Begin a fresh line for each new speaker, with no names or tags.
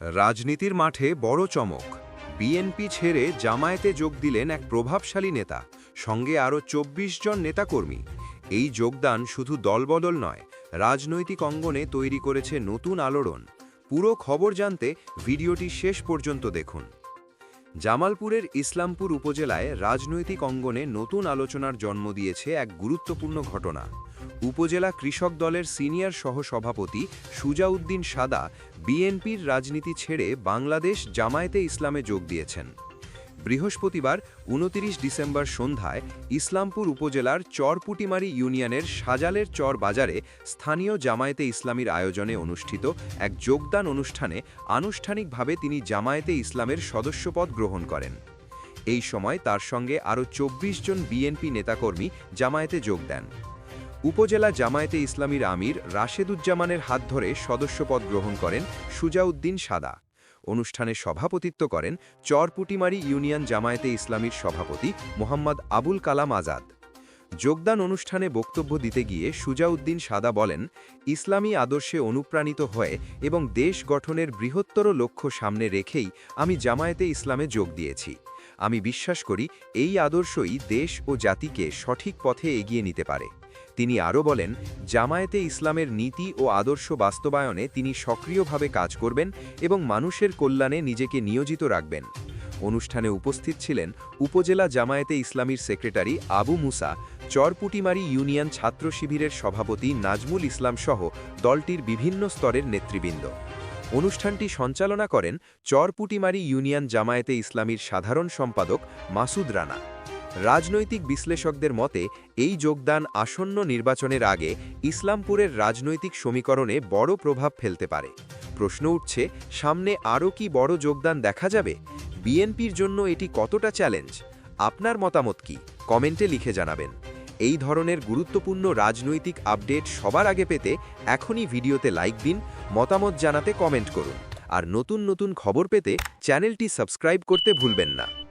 রাজনীতির মাঠে বড় চমক। বিএনপি ছেড়ে জামায়াতে যোগ দিলেন এক প্রভাবশালী নেতা, সঙ্গে আরও ২৪ জন নেতাকর্মী। এই যোগদান শুধু দলবদল নয়, রাজনৈতিক অঙ্গনে তৈরি করেছে নতুন আলোড়ন। পুরো খবর জানতে ভিডিওটি শেষ পর্যন্ত দেখুন। জামালপুরের ইসলামপুর উপজেলায় রাজনৈতিক অঙ্গনে নতুন আলোচনার জন্ম দিয়েছে এক গুরুত্বপূর্ণ ঘটনা। উপজেলা কৃষক দলের সিনিয়র সহসভাপতি সুজাউদ্দিন সাদা বিএনপির রাজনীতি ছেড়ে বাংলাদেশ জামায়াতে ইসলামে যোগ দিয়েছেন। বৃহস্পতিবার উনতিরিশ ডিসেম্বর সন্ধ্যায় ইসলামপুর উপজেলার চরপুটিমারি ইউনিয়নের সাজালের চর বাজারে স্থানীয় জামায়াতে ইসলামীর আয়োজনে অনুষ্ঠিত এক যোগদান অনুষ্ঠানে আনুষ্ঠানিকভাবে তিনি জামায়াতে ইসলামের সদস্যপদ গ্রহণ করেন। এই সময় তার সঙ্গে আরও ২৪ জন বিএনপি নেতাকর্মী জামায়াতে যোগ দেন। উপজেলা জামায়াতে ইসলামীর আমির রাশেদুজ্জামানের হাত ধরে সদস্যপদ গ্রহণ করেন সুজাউদ্দিন সাদা। অনুষ্ঠানে সভাপতিত্ব করেন চরপুটিমারি ইউনিয়ন জামায়াতে ইসলামীর সভাপতি মোহাম্মদ আবুল কালাম আজাদ। যোগদান অনুষ্ঠানে বক্তব্য দিতে গিয়ে সুজাউদ্দিন সাদা বলেন, ইসলামী আদর্শে অনুপ্রাণিত হয়ে এবং দেশ গঠনের বৃহত্তর লক্ষ্য সামনে রেখেই আমি জামায়াতে ইসলামে যোগ দিয়েছি। আমি বিশ্বাস করি এই আদর্শই দেশ ও জাতিকে সঠিক পথে এগিয়ে নিতে পারে। তিনি আরও বলেন, জামায়াতে ইসলামের নীতি ও আদর্শ বাস্তবায়নে তিনি সক্রিয়ভাবে কাজ করবেন এবং মানুষের কল্যাণে নিজেকে নিয়োজিত রাখবেন। অনুষ্ঠানে উপস্থিত ছিলেন উপজেলা জামায়াতে ইসলামীর সেক্রেটারি আবু মুসা, চরপুটিমারি ইউনিয়ন ছাত্র শিবিরের সভাপতি নাজমুল ইসলাম সহ দলটির বিভিন্ন স্তরের নেতৃবৃন্দ। অনুষ্ঠানটি সঞ্চালনা করেন চরপুটিমারি ইউনিয়ন জামায়াতে ইসলামীর সাধারণ সম্পাদক মাসুদ রানা। রাজনৈতিক বিশ্লেষকদের মতে, এই যোগদান আসন্ন নির্বাচনের আগে ইসলামপুরের রাজনৈতিক সমীকরণে বড় প্রভাব ফেলতে পারে। প্রশ্ন উঠছে, সামনে আরও কি বড় যোগদান দেখা যাবে? বিএনপির জন্য এটি কতটা চ্যালেঞ্জ? আপনার মতামত কি? কমেন্টে লিখে জানাবেন। এই ধরনের গুরুত্বপূর্ণ রাজনৈতিক আপডেট সবার আগে পেতে এখনই ভিডিওতে লাইক দিন, মতামত জানাতে কমেন্ট করুন। আর নতুন নতুন খবর পেতে চ্যানেলটি সাবস্ক্রাইব করতে ভুলবেন না।